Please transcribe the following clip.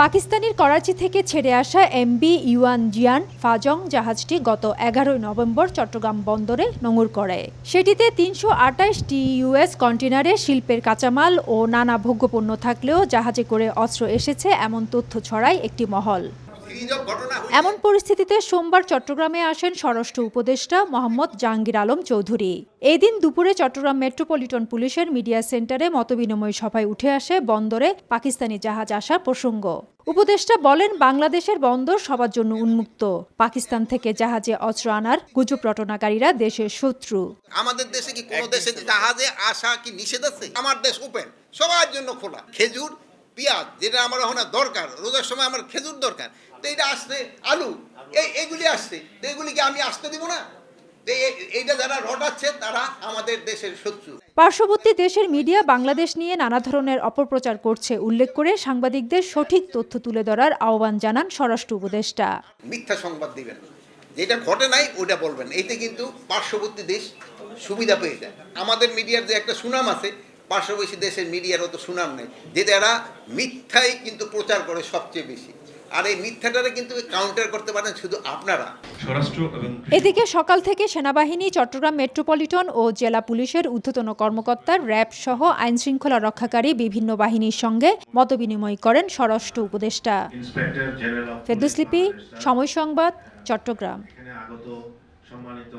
পাকিস্তানের করাচি থেকে ছেড়ে আসা এমবি ইউয়ান জিয়ান ফাজং জাহাজটি গত এগারোই নভেম্বর চট্টগ্রাম বন্দরে নোঙর করে। সেটিতে তিনশো আটাইশটি ইউএস কন্টেনারে শিল্পের কাঁচামাল ও নানা ভোগ্যপণ্য থাকলেও জাহাজে করে অস্ত্র এসেছে এমন তথ্য ছড়ায় একটি মহল। এমন পরিস্থিতিতে সোমবার চট্টগ্রামে আসেন স্বরাষ্ট্র উপদেষ্টা মোহাম্মদ জাহাঙ্গীর আলম চৌধুরী। এদিন দুপুরে চট্টগ্রাম মেট্রোপলিটন পুলিশের মিডিয়া সেন্টারে মতবিনিময় সভায় উঠে আসে বন্দরে পাকিস্তানি জাহাজ আসার প্রসঙ্গ। উপদেষ্টা বলেন বাংলাদেশের বন্দর সবার জন্য উন্মুক্ত। পাকিস্তান থেকে জাহাজে অস্ত্র আনার গুজব রটনাকারীরা দেশের শত্রু। আমাদের দেশে কি কোনো দেশে জাহাজে আসা কি নিষেধ আছে? আমার দেশ ওপেন সবার জন্য খোলা। খেজুর পেঁয়াজ যেটা আমার এখন দরকার রোজার সময় আমার খেজুর দরকার তো এটা আসছে আলু। এই এইগুলি আসছে তো এগুলিকে আমি আসতে দিব না? এইটা যারা রটাচ্ছে তারা আমাদের দেশের শত্রু। পার্শ্ববর্তী দেশের মিডিয়া বাংলাদেশ নিয়ে নানা ধরনের অপপ্রচার করছে উল্লেখ করে সাংবাদিকদের সঠিক তথ্য তুলে ধরার আহ্বান জানান স্বরাষ্ট্র উপদেষ্টা। মিথ্যা সংবাদ দিবেন। যেটা ঘটে নাই ওটা বলবেন। এতে কিন্তু পার্শ্ববর্তী দেশ সুবিধা পেয়ে যায়। আমাদের মিডিয়ার যে একটা সুনাম আছে পার্শ্ববর্তী দেশের মিডিয়ার অত সুনাম নেই যে যারা মিথ্যাই কিন্তু প্রচার করে সবচেয়ে বেশি। আর এই মিথ্যাটারে কিন্তু কাউন্টার করতে পারেন শুধু আপনারা। এদিকে সকাল থেকে সেনাবাহিনী চট্টগ্রাম মেট্রোপলিটন ও জেলা পুলিশের ঊর্ধ্বতন কর্মকর্তার র্যাব সহ আইন শৃঙ্খলা রক্ষাকারী বিভিন্ন বাহিনীর সঙ্গে মতবিনিময় করেন স্বরাষ্ট্র উপদেষ্টা। সময় সংবাদ চট্টগ্রাম। সম্মানিত